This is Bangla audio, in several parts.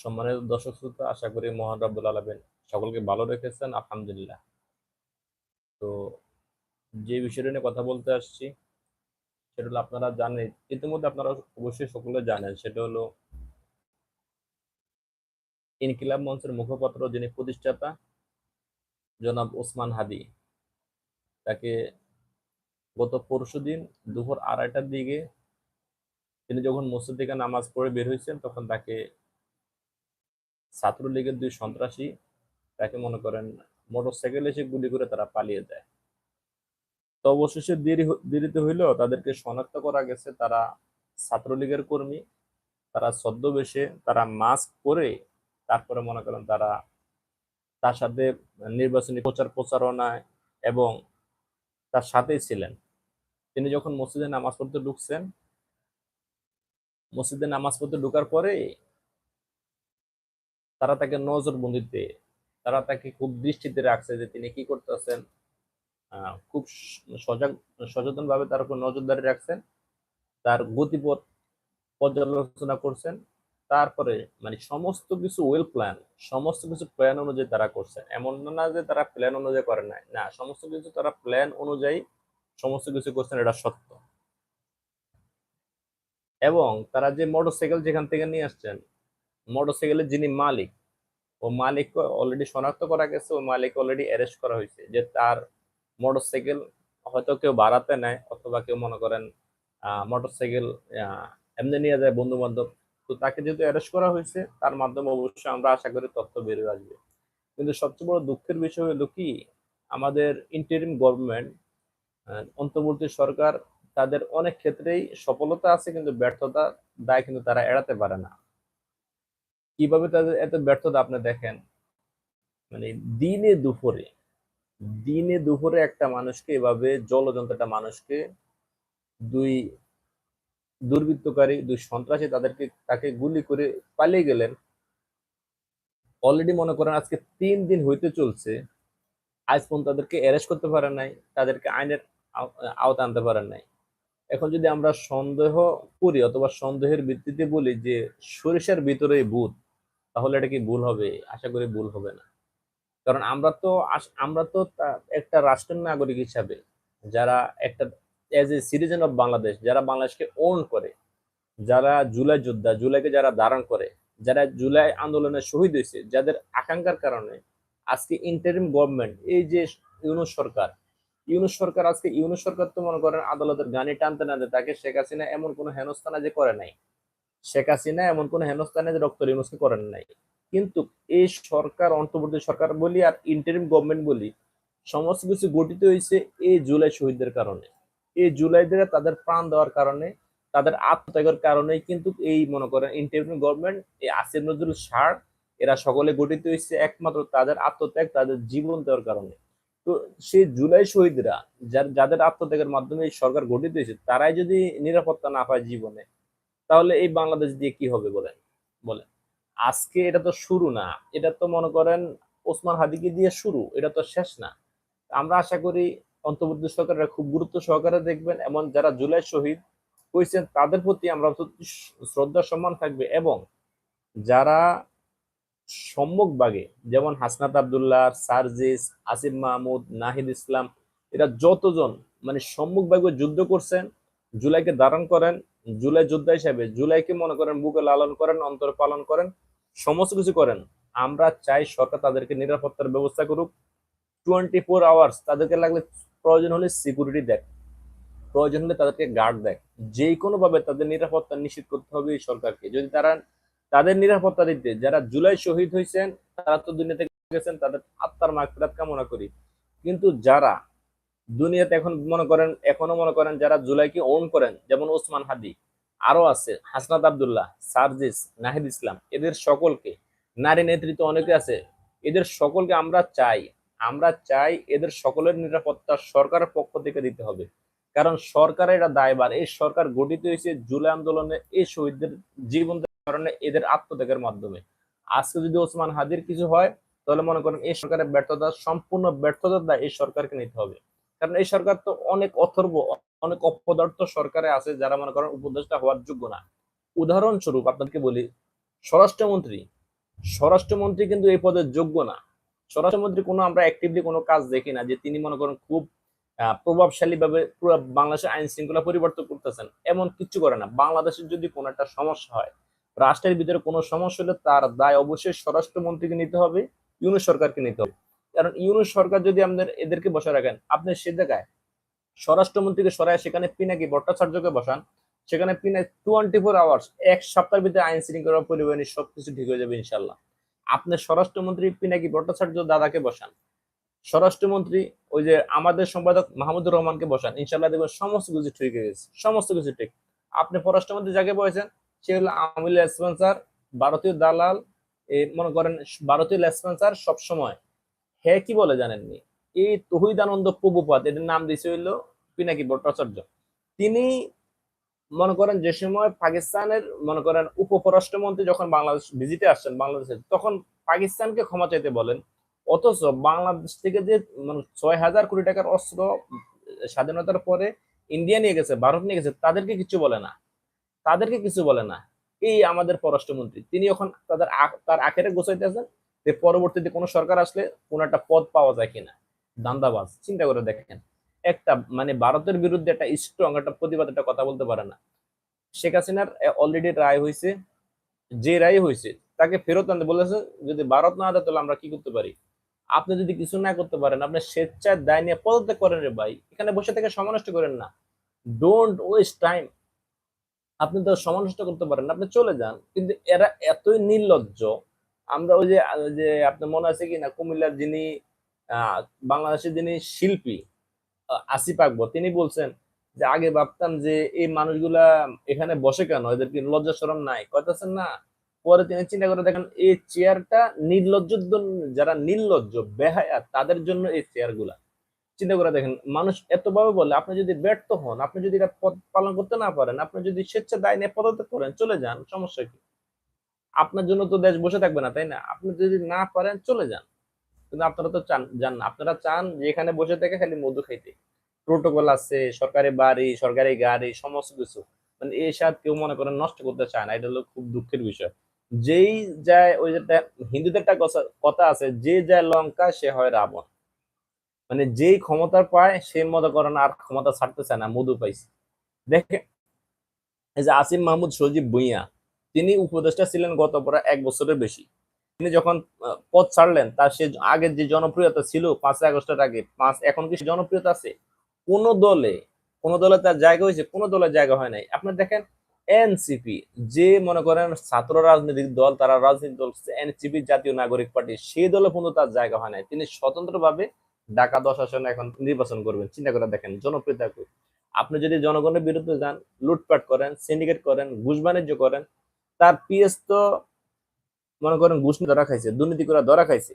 সম্মানিত দর্শক শ্রোতা, আশা করি মহান রাব্বুল আলামিন সকলকে ভালো রেখেছেন, আলহামদুলিল্লাহ। তো যে বিষয়টা নিয়ে কথা বলতে আসছি, সেটা হলো আপনারা জানেন, ইতিমধ্যে আপনারা অবশ্যই সকলে জানেন, সেটা হলো ইনকিলাব মঞ্চের মুখপাত্র যিনি প্রতিষ্ঠাতা, জনাব ওসমান হাদি, তাকে গত পরশু দিন দুপুর আড়াইটার দিকে তিনি যখন মসজিদ থেকে নামাজ পড়ে বের হয়েছেন, তখন তাকে ছাত্রলীগের দুই সন্ত্রাসী তাকে মনে করেন মোটরসাইকেল এসে গুলি করে তারা পালিয়ে যায়। তো অবশেষে দেরি দেরিতে হইলেও তাদেরকে শনাক্ত করা গেছে তারা ছাত্রলীগের কর্মী, তারা ছদ্মবেশে তারা মাস্ক পরে তারপরে মনে করেন তারা তার সাথে নির্বাচনী প্রচার প্রচারণায় এবং তার সাথেই ছিলেন। তিনি যখন মসজিদে নামাজ পড়তে ঢুকছেন, মসজিদে নামাজ পড়তে ঢোকার পরে তারা তাকে নজরবন্দিতে তারা তাকে খুব দৃষ্টিতে রাখছে যে তিনি কি করতেছেন। খুব সজাগ সচেতন ভাবে তার উপর নজরদারি রাখছেন। তার গতিপথ পর্যালোচনা করছেন। তারপরে মানে সমস্ত কিছু ওয়েল প্ল্যান সমস্ত কিছু প্ল্যান অনুযায়ী তারা করছেন। এমন না যে তারা প্ল্যান অনুযায়ী করে নাই। না, সমস্ত কিছু তারা প্ল্যান অনুযায়ী সমস্ত কিছু করছেন, এটা সত্য। এবং তারা যে মোটরসাইকেল যেখান থেকে নিয়ে আসছেন মোটরসাইকেলের যিনি মালিক, ও মালিক অলরেডি শনাক্ত করা গেছে, ও মালিক অলরেডি অ্যারেস্ট করা হয়েছে যে তার মোটরসাইকেল হয়তো কেউ বাড়াতে নেয় অথবা কেউ মনে করেন মোটরসাইকেল এমনি নিয়ে যায় বন্ধু বান্ধব তো তাকে যেহেতু অ্যারেস্ট করা হয়েছে, তার মাধ্যমে অবশ্যই আমরা আশা করি তথ্য বেরিয়ে আসবে। কিন্তু সবচেয়ে বড় দুঃখের বিষয় হলো কি, আমাদের ইন্টারিম গভর্নমেন্ট অন্তর্বর্তী সরকার তাদের অনেক ক্ষেত্রেই সফলতা আছে, কিন্তু ব্যর্থতা দায় কিন্তু তারা এড়াতে পারে না। কীভাবে তাদের এত ব্যর্থতা আপনি দেখেন? মানে দিনে দুপুরে দিনে দুপুরে একটা মানুষকে এভাবে জলযন্ত্র মানুষকে দুই দুর্বৃত্তকারী, দুই সন্ত্রাসী তাদেরকে, তাকে গুলি করে পালিয়ে গেলেন। অলরেডি মনে করেন আজকে তিন দিন হইতে চলছে, আজ পর্যন্ত তাদেরকে অ্যারেস্ট করতে পারেন নাই, তাদেরকে আইনের আও- আওতা আনতে পারেন নাই। এখন যদি আমরা সন্দেহ করি অথবা সন্দেহের ভিত্তিতে বলি যে সরিষার ভিতরে ভূত তাহলে এটা কি ভুল হবে? আশা করি ভুল হবে না। কারণ আমরা তো আমরা তো একটা রাষ্ট্রের নাগরিক হিসাবে যারা একটা as a citizen of Bangladesh যারা বাংলাদেশকে ওন করে, যারা জুলাই যোদ্ধা, জুলাইকে যারা ধারণ করে, যারা জুলাই আন্দোলনে শহীদ হয়েছে, যাদের আকাঙ্ক্ষার কারণে আজকে ইন্টারিম গভর্নমেন্ট এই যে ইউনুস সরকার ইউনুস সরকার আজকে, ইউনুস সরকার তো মনে করেন আদালতের গানি টানতে দেয়, তাকে শেখ হাসিনা এমন কোনো হেনস্থানা যে করে নাই। শেখ হাসিনা এমন কোনো হেনস্থানে যে ডক্টর করেন নাই। কিন্তু এই সরকার, অন্তর্বর্তী সরকার বলি আর ইন্টারিম গভর্নমেন্ট বলি, সমস্ত কিছু গঠিত হয়েছে এই জুলাই শহীদদের কারণে। এই জুলাইদের তাদের প্রাণ দেওয়ার কারণে, তাদের আত্মত্যাগের কারণে কিন্তু এই মনে করেন ইন্টারিম গভর্নমেন্ট এই আসিফ নজরুল সার, এরা সকলে গঠিত হয়েছে একমাত্র তাদের আত্মত্যাগ, তাদের জীবন দেওয়ার কারণে। তো সেই জুলাই শহীদরা, যার- যাদের আত্মত্যাগের মাধ্যমে সরকার গঠিত হয়েছে, তারাই যদি নিরাপত্তা না পায় জীবনে তাহলে এই বাংলাদেশ দিয়ে কি হবে বলেন? বলেন। আজকে এটা তো শুরু না। এটা তো মনে করেন ওসমান হাদিকে দিয়ে শুরু। এটা তো শেষ না। আমরা আশা করি অন্তর্বর্তী সরকাররা খুব গুরুত্ব সহকারে দেখবেন এমন যারা জুলাই শহীদ হয়েছেন তাদের প্রতি আমরা শ্রদ্ধা, সম্মান থাকবে এবং যারা সম্মুখভাগে যেমন হাসনাত আবদুল্লাহ সার্জিস, আসিফ মাহমুদ, নাহিদ ইসলাম, এরা যতজন মানে সম্মুখভাগে যুদ্ধ করছেন, জুলাইকে ধারণ করেন জুলাই যোদ্ধা হিসাবে জুলাইকে মনে করেন, বুকে লালন করেন, অন্তর পালন করেন, সমস্ত কিছু করেন। আমরা চাই সরকার তাদেরকে নিরাপত্তার ব্যবস্থা করুক। টোয়েন্টি ফোর আওয়ার্স তাদেরকে লাগলে প্রয়োজন হলে সিকিউরিটি দেখ। প্রয়োজন হলে তাদেরকে গার্ড দেয় যে কোনো ভাবে তাদের নিরাপত্তা নিশ্চিত করতে হবে এই সরকারকে। যদি তারা তাদের নিরাপত্তা দিতে যারা জুলাই শহীদ হয়েছেন, তারা তো দুনিয়া থেকে গেছেন, তাদের আত্মার মাগফিরাত কামনা করি। কিন্তু যারা দুনিয়াতে এখন মনে করেন, এখনও মনে করেন যারা জুলাইকে ওন করেন, যেমন ওসমান হাদি, আরও আছে, হাসনাত আবদুল্লাহ, সার্জিস, নাহিদ ইসলাম, এদের সকলকে, নারী নেতৃত্ব অনেকে আছে, এদের সকলকে আমরা চাই আমরা চাই এদের সকলের নিরাপত্তা সরকারের পক্ষ থেকে দিতে হবে। কারণ সরকারের এটা দায়ভার, এই সরকার গঠিত হয়েছে জুলাই আন্দোলনে এই শহীদদের জীবন কারণে এদের আত্মত্যাগের মাধ্যমে। আজকে যদি ওসমান হাদির কিছু হয়, তাহলে মনে করেন এই সরকারের ব্যর্থতা, সম্পূর্ণ ব্যর্থতার দায় এই সরকারকে নিতে হবে। কারণ এই সরকার তো অনেক অথর্ব অনেক অপদার্থ সরকারে আছে যারা মনে করেন উপদেষ্টা হওয়ার যোগ্য না। উদাহরণস্বরূপ আপনাদেরকে বলি স্বরাষ্ট্রমন্ত্রী স্বরাষ্ট্রমন্ত্রী কিন্তু এই পদের যোগ্য না। স্বরাষ্ট্রমন্ত্রী কোনো আমরা অ্যাক্টিভলি কোনো কাজ দেখি না যে তিনি মনে করেন খুব আহ, প্রভাবশালীভাবে পুরো বাংলাদেশের আইন শৃঙ্খলা পরিবর্তন করতেছেন। এমন কিচ্ছু করে না। বাংলাদেশের যদি কোনো একটা সমস্যা হয় রাষ্ট্রের ভিতরে কোনো সমস্যা হলে তার দায় অবশ্যই স্বরাষ্ট্রমন্ত্রীকে নিতে হবে ইউনুস সরকারকে নিতে হবে। কারণ ইউনুস সরকার যদি আমাদের এদেরকে বসে রাখেন, আপনি সে জায়গায় স্বরাষ্ট্রমন্ত্রীকে সরায়, সেখানে পিনাকি ভট্টাচার্যকে বসান, সেখানে পিনা টোয়েন্টি ফোর আওয়ার্স এক সপ্তাহের ভিতরে আইন শৃঙ্খলা পরিবহনী সবকিছু ঠিক হয়ে যাবে ইনশাল্লাহ আপনি স্বরাষ্ট্রমন্ত্রী পিনাকি ভট্টাচার্য দাদাকে বসান, স্বরাষ্ট্রমন্ত্রী, ওই যে আমাদের সম্পাদক মাহমুদুর রহমানকে বসান ইনশাল্লাহ দেখবেন সমস্ত কিছু ঠিক হয়ে গেছে, সমস্ত কিছু ঠিক। আপনি পররাষ্ট্রমন্ত্রী যাকে বলেছেন সে হলো আমিল স্পন্সার ভারতীয় দালাল মনে করেন ভারতীয় স্পন্সার সবসময় হ্যাঁ কি বলে জানেননি? এই তহিদানন্দ প্রভুপাত এদের নাম দিয়েছে হইল পিনাকি ভট্টাচার্য তিনি মনে করেন যে সময় পাকিস্তানের মনে করেন উপপরাষ্ট্রমন্ত্রী যখন বাংলাদেশ ভিজিটে আসছেন বাংলাদেশে, তখন পাকিস্তানকে ক্ষমা চাইতে বলেন। অথচ বাংলাদেশ থেকে যে মানে ছয় হাজার কোটি টাকার অস্ত্র স্বাধীনতার পরে ইন্ডিয়া নিয়ে গেছে, ভারত নিয়ে গেছে, তাদেরকে কিছু বলে না। তাদেরকে কিছু বলে না। এই আমাদের পররাষ্ট্রমন্ত্রী। তিনি এখন তাদের তার আখেরে গোছাইতেছেন। যে পরবর্তীতে কোনো সরকার আসলে কোনো একটা পদ পাওয়া যায় কিনা। দান্দাবাজ, চিন্তা করে দেখেন। একটা মানে ভারতের বিরুদ্ধে একটা স্ট্রং একটা প্রতিবাদ একটা কথা বলতে পারে না। শেখ হাসিনার অলরেডি রায় হয়েছে। যে রায় হয়েছে, তাকে ফেরত আনতে বলেছে, যদি ভারত না দেয় তাহলে আমরা কি করতে পারি? আপনি যদি কিছু না করতে পারেন, আপনি স্বেচ্ছায় দায় নিয়ে পদত্যাগ করেন রে ভাই, এখানে বসে থেকে সমানষ্ট করেন না। ডোন্ট ওয়েস্ট টাইম আপনি তো সমানষ্ট করতে পারেন আপনি চলে যান। কিন্তু এরা এতই নির্লজ্জ আমরা ওই যে যে আপনার মনে আছে কি না কুমিল্লার যিনি বাংলাদেশের যিনি শিল্পী আসিফ আকবর, তিনি বলছেন যে, আগে ভাবতাম যে এই মানুষগুলা এখানে বসে কেন? এদের কি লজ্জা শরম নাই? কথাছেন না, পরে তিনি চিন্তা করে দেখেন, এই চেয়ারটা নির্লজ্জ যারা নির্লজ্জ, বেহায়া, তাদের জন্য এই চেয়ারগুলা চিন্তা করে দেখেন, মানুষ এতভাবে বলে, আপনি যদি ব্যর্থ হন, আপনি যদি এটা পালন করতে না পারেন, আপনি যদি স্বেচ্ছা দায় নিয়ে পদত্যাগ করেন, চলে যান, সমস্যা কি? আপনার জন্য তো দেশ বসে থাকবে না, তাই না? আপনি যদি না পারেন, চলে যান। কিন্তু আপনারা তো চান, যান না। আপনারা চান যে এখানে বসে থেকে খালি মধু খাইতে। প্রোটোকল আছে, সরকারি বাড়ি, সরকারি গাড়ি, সমস্ত কিছু। মানে এই স্বাদ কেউ মনে করেন নষ্ট করতে চায় না, এটা হলো খুব দুঃখের বিষয়। যেই যায়, ওই যেটা হিন্দুদের একটা কথা- আছে, যে যায় লঙ্কা, সে হয় রাবণ। মানে যেই ক্ষমতা পায়, সে মনে করেন আর ক্ষমতা ছাড়তে চায় না, মধু পাইছে। দেখে এই যে আসিম মাহমুদ সজীব ভুইয়া তিনি উপদেষ্টা ছিলেন গত প্রায় এক বছরের বেশি। তিনি যখন পদ ছাড়লেন, তার সে আগের যে জনপ্রিয়তা ছিল পাঁচই আগস্টের আগে, পাঁচ, এখন কি জনপ্রিয়তা আছে? কোন দলে কোন দলে তার জায়গা হয়েছে? কোন দলের জায়গা হয় নাই। আপনি দেখেন এনসিপি যে মনে করেন ছাত্র রাজনৈতিক দল, তারা রাজনৈতিক দল এনসিপি জাতীয় নাগরিক পার্টি, সেই দলে পর্যন্ত তার জায়গা হয় নাই। তিনি স্বতন্ত্রভাবে ঢাকা দশ আসনে এখন নির্বাচন করবেন। চিন্তা করে দেখেন, জনপ্রিয়তা। আপনি যদি জনগণের বিরুদ্ধে যান, লুটপাট করেন সিন্ডিকেট করেন, ঘুষ বাণিজ্য করেন তার পিএস তো, মনে করেন ঘুষ ধরা খাইছে, দুর্নীতি করে ধরা খাইছে।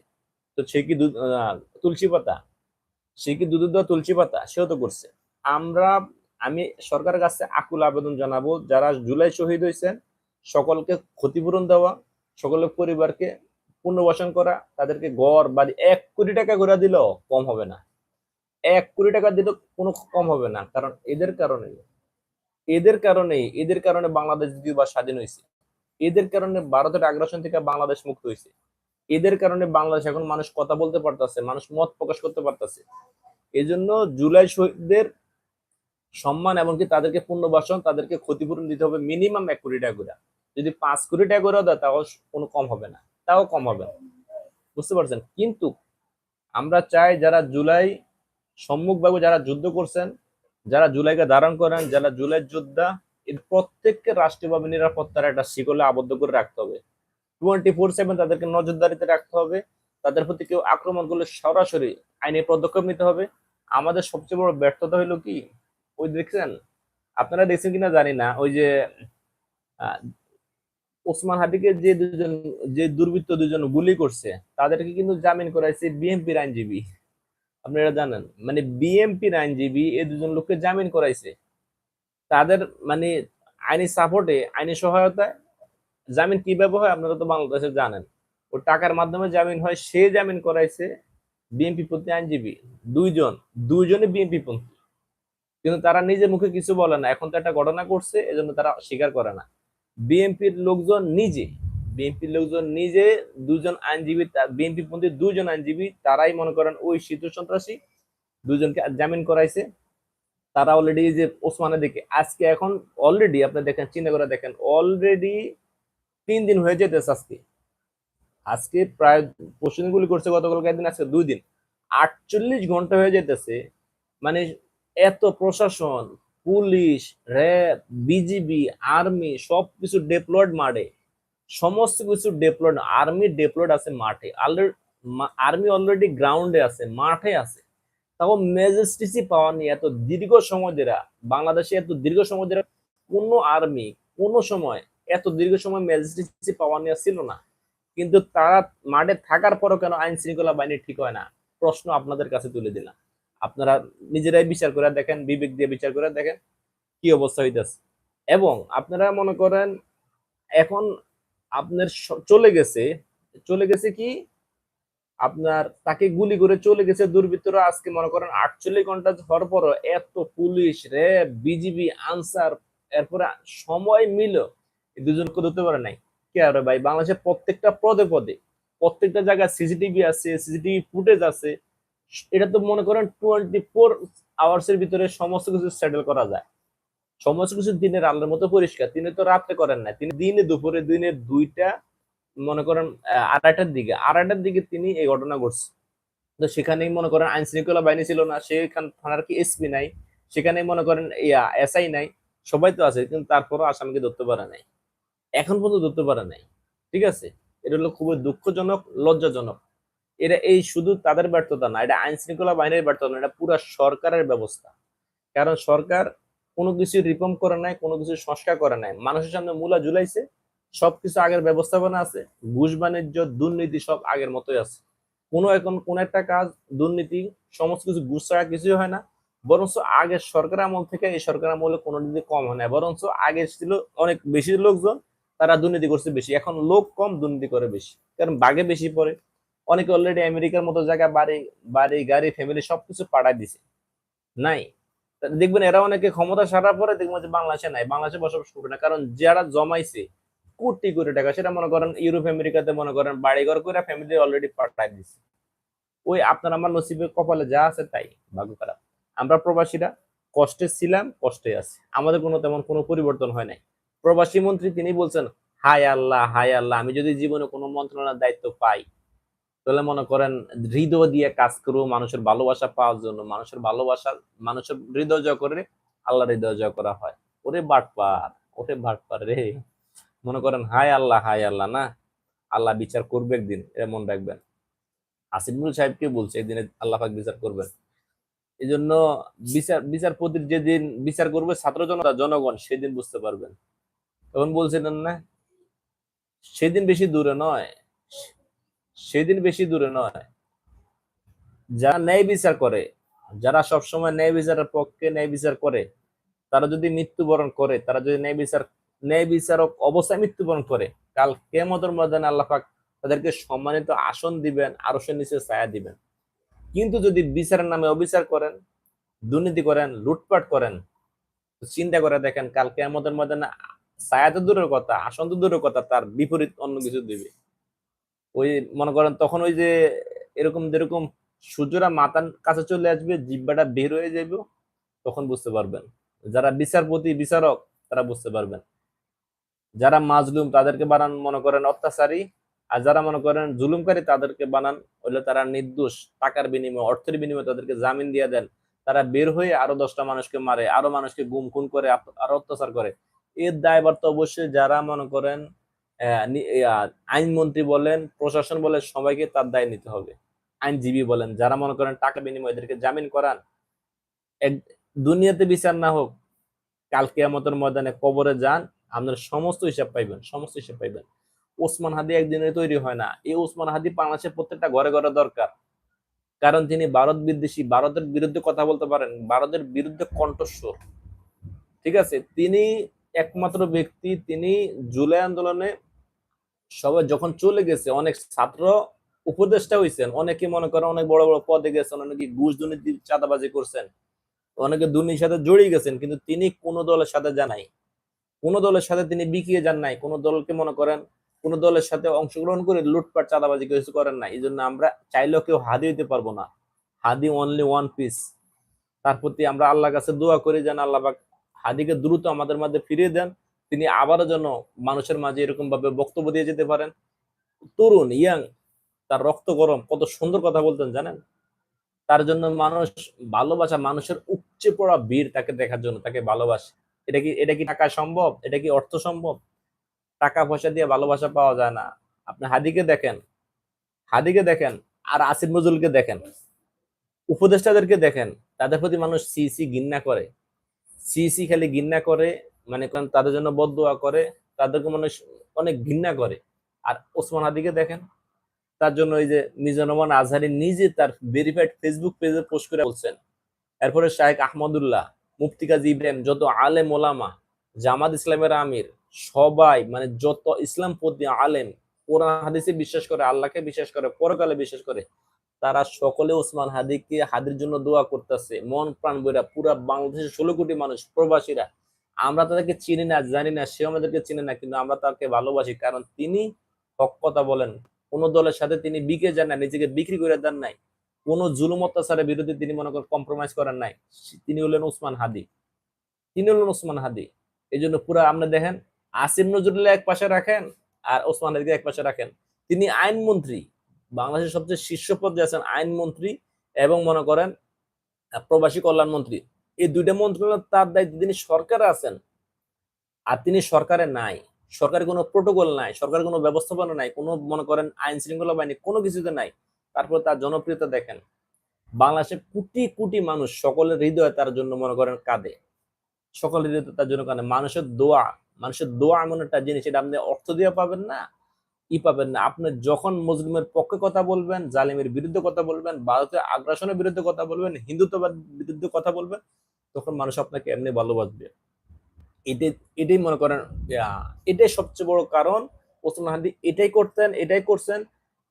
তো সে কি তুলসী পাতা? সে কি দুধের দেওয়া তুলসী পাতা? সেও তো করছে। আমরা, আমি সরকারের কাছে আকুল আবেদন জানাব, যারা জুলাই শহীদ হয়েছেন, সকলকে ক্ষতিপূরণ দেওয়া, সকলের পরিবারকে পুনর্বাসন করা, তাদেরকে ঘর বাড়ি এক কোটি টাকা করে দিলেও কম হবে না। এক কোটি টাকা দিলেও কোনো কম হবে না, কারণ এদের কারণে এদের কারণে এদের কারণে বাংলাদেশ দ্বিতীয়বার স্বাধীন হয়েছে। এদের কারণে ভারতের আগ্রাসন থেকে বাংলাদেশ মুক্ত হয়েছে এদের কারণে বাংলাদেশ এখন মানুষ কথা বলতে পারতেছে, মানুষ মত প্রকাশ করতে পারতেছে। এই জন্য জুলাই শহীদদের সম্মান এমনকি তাদেরকে পুনর্বাসন, তাদেরকে ক্ষতিপূরণ দিতে হবে মিনিমাম এক কোটি টাকা করে। যদি পাঁচ কোটি টাকা করে দেয়, তাও কোনো কম হবে না। তাও কম হবে না। বুঝতে পারছেন? কিন্তু আমরা চাই যারা জুলাই সম্মুখভাবে যারা যুদ্ধ করছেন, যারা জুলাইকে ধারণ করেন, যারা জুলাই যোদ্ধা এর প্রত্যেককে রাষ্ট্রীয়ভাবে নিরাপত্তার একটা শিকলে আবদ্ধ করে রাখতে হবে। টোয়েন্টি ফোর সেভেন তাদেরকে নজরদারিতে রাখতে হবে। তাদের প্রতি কেউ আক্রমণ করলে সরাসরি আইনে পদক্ষেপ নিতে হবে। আমাদের সবচেয়ে বড় ব্যর্থতা হলো কি? ওই দেখছেন? আপনারা দেখছেন কিনা জানি না, ওই যে ওসমান হাদিকে যে দুজন, যে দুর্বৃত্ত দুজন গুলি করছে, তাদেরকে কিন্তু জামিন করাইছে বিএনপির আইনজীবী। আপনারা জানেন মানে বিএনপির আইনজীবী এই দুজন লোককে জামিন করাইছে। তাদের মানে আইনি সাপোর্টে, আইনি সহায়তায় জামিন কীভাবে হয় আপনারা তো বাংলাদেশে জানেন। ও টাকার মাধ্যমে জামিন হয়, সে জামিন করাইছে বিএনপি পন্থী আইনজীবী দুইজন, দুইজনে বিএনপি পন্থী। কিন্তু তারা নিজের মুখে কিছু বলে না। এখন তো একটা ঘটনা করছে এজন্য তারা স্বীকার করে না। বিএনপির লোকজন নিজে, বিএনপির লোকজন নিজে দুজন আইনজীবী বিএনপি পন্থী দুজন আইনজীবী, তারাই মনে করেন ওই শীত সন্ত্রাসী, দুজনকে জামিন করাইছে। তারা অলরেডি যে ওসমানের দিকে, আজকে এখন অলরেডি আপনি দেখেন, চিন্তা করে দেখেন অলরেডি তিন দিন হয়ে যেতেছে আজকে। আজকে প্রায় পরশুদিন গুলি করছে গতকালকে একদিন আজকে দুই দিন। আটচল্লিশ ঘণ্টা হয়ে যেতেছে মানে এত প্রশাসন, পুলিশ, র্যাব বিজিবি আর্মি সবকিছু ডেপ্লয়েড মাঠে। সমস্ত কিছু ডেপ্লয়েড আর্মি ডেপ্লয়েড আছে মাঠে। আর্মি অলরেডি গ্রাউন্ডে আছে, মাঠে আছে। তাও ম্যাজিস্ট্রেসি পাওয়া নিয়ে এত দীর্ঘ সময় ধরে, বাংলাদেশে এত দীর্ঘ সময় ধরে কোনো আর্মি কোনো সময় এত দীর্ঘ সময় ম্যাজিস্ট্রেসি পাওয়া নিয়ে ছিল না। কিন্তু তারা মাঠে থাকার পরও কেন আইন শৃঙ্খলা বাহিনী ঠিক হয় না? প্রশ্ন আপনাদের কাছে তুলে দিলাম। আপনারা নিজেরাই বিচার করে দেখেন, বিবেক দিয়ে বিচার করে দেখেন কি অবস্থা হইতেছে। এবং আপনারা মনে করেন এখন আপনার চলে গেছে চলে গেছে কি আপনার তাকে গুলি করে চলে গেছে দুর্বৃত্তরা। আজকে মনে করেন আটচল্লিশ ঘণ্টা হওয়ার পর এত পুলিশ র্যাব বিজিবি আনসার, এরপরে সময় মিল দুজনকে ধরতে পারে নাই। কে আরে ভাই, বাংলাদেশের প্রত্যেকটা পদে পদে, প্রত্যেকটা জায়গায় সিসিটিভি আছে সিসিটিভি ফুটেজ আছে, এটা তো মনে করেন টোয়েন্টি ফোর আওয়ার্স এর ভিতরে সমস্ত কিছু সেটেল করা যায়। সমস্ত কিছু দিনের আল্লাহর মতো পরিষ্কার। তিনি তো রাত্রে করেন না তিনি দিনে দুপুরে, দিনে দুইটা মনে করেন আড়াইটার দিকে। আড়াইটার দিকে তিনি এই ঘটনা ঘটছে। তো সেখানেই মনে করেন আইন শৃঙ্খলা বাহিনী ছিল না, সেখান থানার কি এসপি নাই সেখানে মনে করেন, ইয়া এসআই নাই। সবাই তো আছে, কিন্তু তারপরও আসামিকে ধরতে পারে নাই। এখন পর্যন্ত ধরতে পারে নাই। ঠিক আছে? এটা হলো খুবই দুঃখজনক, লজ্জাজনক। এটা এই শুধু তাদের ব্যর্থতা না, এটা আইন শৃঙ্খলা বাহিনীর ব্যর্থতা না, এটা পুরো সরকারের ব্যবস্থা। কারণ সরকার কোনো কিছু রিফর্ম করে নাই, কোনো কিছু সংস্কার করে নাই। মানুষের সামনে মূলা ঝুলাইছে সবকিছু আগের ব্যবস্থাপনা আছে, ঘুষ বাণিজ্য, দুর্নীতি সব আগের মতোই আছে। কোনো এখন কোন একটা কাজ, দুর্নীতি, সমস্ত কিছু, ঘুষ ছাড়া কিছুই হয় না। বরঞ্চ আগের সরকার আমল থেকে এই সরকার আমলে কোনো দিকে কম হয় না। বরঞ্চ আগে ছিল অনেক বেশি লোকজন, তারা দুর্নীতি করছে বেশি। এখন লোক কম, দুর্নীতি করে বেশি। কারণ বাঘে বেশি পড়ে। অনেকে অলরেডি আমেরিকার মতো জায়গায় বাড়ি বাড়ি, গাড়ি ফ্যামিলি সবকিছু পাঠায় দিছে। নাই। দেখবেন এরা অনেকে ক্ষমতা সারার পরে দেখবেন যে বাংলাদেশে নাই। বাংলাদেশে বসবাস করবে না। কারণ যারা জমাইছে কোটি কোটি টাকা। সেটা মনে করেন ইউরোপ, আমেরিকাতে মনে করেন বাড়িঘর করে ফ্যামিলি অলরেডি পাঠায় দিছে। ওই আপনার আমার নসিবে কপালে যা আছে তাই, ভাগ্য খারাপ। আমরা প্রবাসীরা কষ্টে ছিলাম, কষ্টে আছি। আমাদের কোনো তেমন কোনো পরিবর্তন হয় নাই। প্রবাসী মন্ত্রী তিনি বলছেন, হায় আল্লাহ হায় আল্লাহ, আমি যদি জীবনে কোনো মন্ত্রণালয়ের দায়িত্ব পাই, তাহলে মনে করেন হৃদয় দিয়ে কাজ করব, মানুষের ভালোবাসা পাওয়ার জন্য। মানুষের ভালোবাসা, মানুষের হৃদয় জয় করে আল্লাহ হৃদয় জয় করা হয়। ওরে বাটপার ওরে বাটপার রে। মনে করেন, হায় আল্লাহ হায় আল্লাহ, না? আল্লাহ বিচার করবে একদিন। এটা মনে রাখবেন। আসিফুল সাহেবকে বলছে একদিন আল্লাহ পাক বিচার করবেন। এই জন্য বিচার, বিচারপতির যেদিন বিচার করবে, ছাত্র জনতা, জনগণ সেদিন বুঝতে পারবেন। তখন বলছিলেন না, সেদিন বেশি দূরে নয়। সেদিন বেশি দূরে নয়। যারা ন্যায় বিচার করে, যারা সবসময় ন্যায় বিচারের পক্ষে ন্যায় বিচার করে, তারা যদি মৃত্যুবরণ করে, তারা যদি ন্যায় বিচার ন্যায় বিচারক অবস্থায় মৃত্যুবরণ করে। কাল কেমতের ময়দানে আল্লাহ পাক তাদেরকে সম্মানিত আসন দিবেন আরও সে নিচে ছায়া দিবেন। কিন্তু যদি বিচারের নামে অবিচার করেন, দুর্নীতি করেন, লুটপাট করেন চিন্তা করে দেখেন কাল কেমতের ময়দানে ছায়া তো দূরের কথা, আসন তো দূরের কথা, তার বিপরীত অন্য কিছু দিবে। ওই মনে করেন তখন ওই যে এরকম যেরকম সূর্যরা মাথার কাছে চলে আসবে জিব্বাটা বের হয়ে যাবে তখন বুঝতে পারবেন। যারা বিচারপতি, বিচারক, তারা বুঝতে পারবেন। যারা মাজলুম তাদেরকে বানান মনে করেন অত্যাচারী, আর যারা মনে করেন জুলুমকারী তাদেরকে বানান হইলে তারা নির্দোষ, টাকার বিনিময়ে, অর্থের বিনিময়ে তাদেরকে জামিন দিয়ে দেন। তারা বের হয়ে আরও দশটা মানুষকে মারে, আরও মানুষকে গুম খুন করে আরও অত্যাচার করে। এর দায়ভার তো অবশ্যই যারা মনে করেন আইনমন্ত্রী বলেন, প্রশাসন বলেন, সবাইকে তার দায় নিতে হবে। আইনজীবী বলেন, যারা মনে করেন টাকা বিনিময়ে এদেরকে জামিন করান, এক, দুনিয়াতে বিচার না হোক, কাল কেয়ামতের ময়দানে কবরে যান আপনার সমস্ত হিসাব পাইবেন, সমস্ত হিসাব পাইবেন। ওসমান হাদি একদিনে তৈরি হয় না। এই ওসমান হাদি বাংলাদেশের প্রত্যেকটা ঘরে ঘরে দরকার। কারণ তিনি ভারত বিদ্বেষী। ভারতের বিরুদ্ধে কথা বলতে পারেন। ভারতের বিরুদ্ধে কণ্ঠস্বর। ঠিক আছে? তিনি একমাত্র ব্যক্তি। তিনি জুলাই আন্দোলনে সবাই যখন চলে গেছে, অনেক ছাত্র উপদেষ্টা হয়েছেন অনেকে মনে করেন অনেক বড় বড় পদে গেছেন, অনেকে ঘুষ দুর্নীতি চাঁদাবাজি করছেন, অনেকে দুর্নীতির সাথে জড়িয়ে গেছেন, কিন্তু তিনি কোন দলের সাথে জানাই কোন দলের সাথে তিনি বিকিয়ে যান নাই, কোন দলকে মনে করেন কোনো দলের সাথে অংশগ্রহণ করে লুটপাট, চাঁদাবাজি কিছু করেন না এই জন্য আমরা চাইলেও কেউ হাদি হইতে পারব না। হাদি অনলি ওয়ান পিস তার প্রতি আমরা আল্লাহর কাছে দোয়া করি যেন আল্লাহবাক হাদিকে দ্রুত আমাদের মাঝে ফিরিয়ে দেন। তিনি আবারও যেন মানুষের মাঝে এরকম ভাবে বক্তব্য দিয়ে যেতে পারেন। তরুণ ইয়াং তার রক্ত গরম, কত সুন্দর কথা বলতেন, জানেন? তার জন্য মানুষ ভালোবাসা, মানুষের উপচে পড়া বীর তাকে দেখার জন্য তাকে ভালোবাসে। এটা কি এটা কি টাকা সম্ভব? এটা কি অর্থ সম্ভব? টাকা পয়সা দিয়ে ভালোবাসা পাওয়া যায় না। আপনি হাদিকে দেখেন হাদিকে দেখেন, আর আসিফ নজরুলকে দেখেন, উপদেষ্টাদেরকে দেখেন, তাদের প্রতি মানুষ সিসি ঘৃণা করে। সিসি খালি ঘৃণা করে মানে তাদের জন্য বদদোয়া করে, তাদেরকে মানুষ অনেক ঘৃণা করে। আর ওসমান হাদিকে দেখেন, তার জন্য ওই যে মিজানুর রহমান আজহারি নিজে তার ভেরিফাইড ফেসবুক পেজে পোস্ট করে বলছেন। এরপরে শাহেক আহমদুল্লাহ মুফতি কাজী ইব্রাহিম, যত আলেম ওলামা, জামাত ইসলামের আমির, সবাই মানে যত ইসলাম পন্থী আলেম, কোরআন, হাদিসে বিশ্বাস করে, আল্লাহকে বিশ্বাস করে, পরকালে বিশ্বাস করে, তারা সকলে ওসমান হাদিকে, হাদির জন্য দোয়া করতেছে। মন প্রাণ বইরা পুরা বাংলাদেশের ষোলো কোটি মানুষ, প্রবাসীরা। আমরা তাদেরকে চিনি না, জানি না সে আমাদেরকে চিনে না, কিন্তু আমরা তাকে ভালোবাসি, কারণ তিনি হক কথা বলেন। কোন দলের সাথে তিনি বিকে যান না, নিজেকে বিক্রি করে দেন নাই। কোন জুলুম অত্যাচারের বিরুদ্ধে তিনি মনে করেন কম্প্রোমাইজ করেন নাই। তিনি হলেন ওসমান হাদি। তিনি হলেন ওসমান হাদি। এই জন্য পুরা আপনি দেখেন আসিম নজরুল্লাহ এক পাশে রাখেন আর ওসমান হাদিকে এক পাশে রাখেন। তিনি আইনমন্ত্রী বাংলাদেশের সবচেয়ে শীর্ষ পর্যায়ে আছেন আইনমন্ত্রী এবং মনে করেন প্রবাসী কল্যাণ মন্ত্রী। এই দুইটা মন্ত্রণালয় তার দায়িত্ব তিনি সরকারে আছেন। আর তিনি সরকারে নাই। সরকারের কোনো প্রোটোকল নাই সরকারের কোনো ব্যবস্থাপনা নাই, কোনো মনে করেন আইন শৃঙ্খলা বাহিনী কোনো কিছুতে নাই। তারপর তার জনপ্রিয়তা দেখেন। বাংলাদেশে কোটি কোটি মানুষ সকলের হৃদয় তার জন্য মনে করেন কাঁদে। সকলের হৃদয়ে তার জন্য কাঁদে। মানুষের দোয়া মানুষের দোয়া এমন একটা জিনিস, এটা আপনি অর্থ দিয়ে পাবেন না, ই পাবেন না। আপনি যখন মুসলিমের পক্ষে কথা বলবেন, জালিমের বিরুদ্ধে কথা বলবেন, ভারতের আগ্রাসনের বিরুদ্ধে কথা বলবেন হিন্দুত্ববাদ বিরুদ্ধে কথা বলবেন, তখন মানুষ আপনাকে এমনি ভালোবাসবে এটাই এটাই মনে করেন এটাই সবচেয়ে বড় কারণ। ওসমান হাদি এটাই করতেন, এটাই করছেন।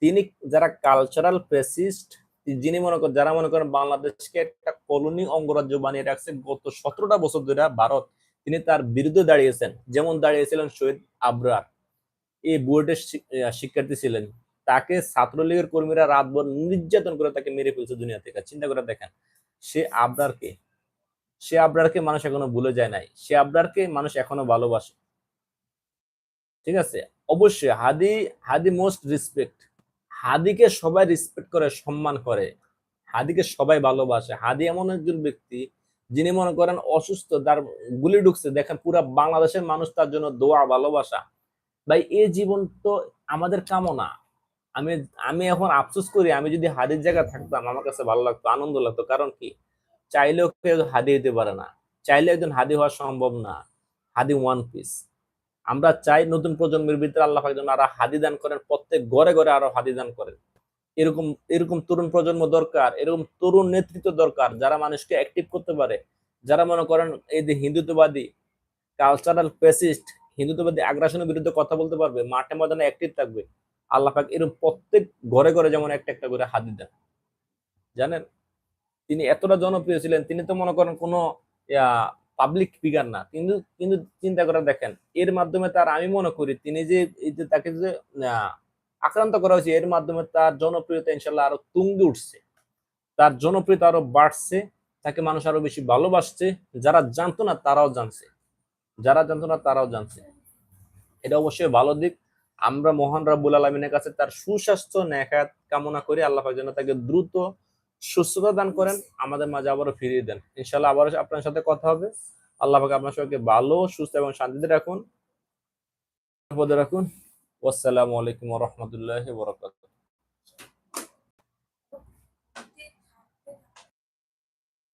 তিনি যারা কালচারাল প্রেসিস্ট যিনি মনে করেন যারা মনে করেন বাংলাদেশকে একটা কলোনি অঙ্গরাজ্য বানিয়ে রাখছে, গত সতেরোটা বছর ধরে ভারত, তিনি তার বিরুদ্ধে দাঁড়িয়েছেন। যেমন দাঁড়িয়েছিলেন শহীদ আবরার। এই বুয়েটের শিক্ষার্থী ছিলেন। তাকে ছাত্রলীগের কর্মীরা রাতভর নির্যাতন করে তাকে মেরে ফেলছে দুনিয়া থেকে। চিন্তা করে দেখেন, সে আবরারকে সে আবরারকে মানুষ এখনও ভুলে যায় নাই। সে আবরারকে মানুষ এখনও ভালোবাসে। ঠিক আছে? অবশ্যই হাদি হাদি মোস্ট রেসপেক্ট হাদিকে সবাই রেসপেক্ট করে, সম্মান করে, হাদিকে সবাই ভালোবাসে। হাদি এমন একজন ব্যক্তি যিনি মনে করেন অসুস্থ, তার গুলি ঢুকছে। দেখেন পুরা বাংলাদেশের মানুষ তার জন্য দোয়া, ভালোবাসা। ভাই এই জীবন তো আমাদের কামনা। আমি আমি এখন আফসোস করি, আমি যদি হাদির জায়গা থাকতাম, আমার কাছে ভালো লাগতো, আনন্দ লাগতো। কারণ কি? চাইলেও কেউ হাদি হতে পারে না। চাইলে একজন হাদি হওয়া সম্ভব না। হাদি ওয়ান পিস আমরা চাই নতুন প্রজন্মের ভিতরে আল্লাহ পাক যেন আরও হাদি দান করেন, প্রত্যেক ঘরে ঘরে আরও হাদি দান করেন। এরকম এরকম তরুণ প্রজন্ম দরকার, এরকম তরুণ নেতৃত্ব দরকার যারা মানুষকে অ্যাক্টিভ করতে পারে। যারা মনে করেন এই যে হিন্দুত্ববাদী কালচারাল পেসিস্ট হিন্দুত্ববাদী আগ্রাসনের বিরুদ্ধে কথা বলতে পারবে, মাঠে ময়দানে অ্যাক্টিভ থাকবে, আল্লাহ পাক এরকম প্রত্যেক ঘরে ঘরে যেমন একটা একটা করে হাদি দেন। জানেন? তিনি এতটা জনপ্রিয় ছিলেন, তিনি তো মনে করেন কোনো পাবলিক ফিগার না। কিন্তু কিন্তু চিন্তা করে দেখেন, এর মাধ্যমে তার আমি মনে করি তিনি যে, এই যে তাকে যে আক্রান্ত করা হয়েছে, এর মাধ্যমে তার জনপ্রিয়তা ইনশাল্লাহ আরও তুঙ্গে উঠছে। তার জনপ্রিয়তা আরও বাড়ছে, তাকে মানুষ আরও বেশি ভালোবাসছে। যারা জানতো না তারাও জানছে। যারা জানতো না তারাও জানছে। এটা অবশ্যই ভালো দিক। আমরা মহান রাব্বুল আলমিনের কাছে তার সুস্বাস্থ্য নেখাত কামনা করি। আল্লাহ যেন তাকে দ্রুত সুস্থতা দান করেন, আমাদের মাঝে আবারও ফিরিয়ে দেন। ইনশাল্লাহ আবারও আপনার সাথে কথা হবে। আল্লাহ পাক আপনার সবাইকে ভালো, সুস্থ এবং শান্তিতে রাখুন। রাখুন। আসসালামু আলাইকুম রহমতুল্লাহ বরকাত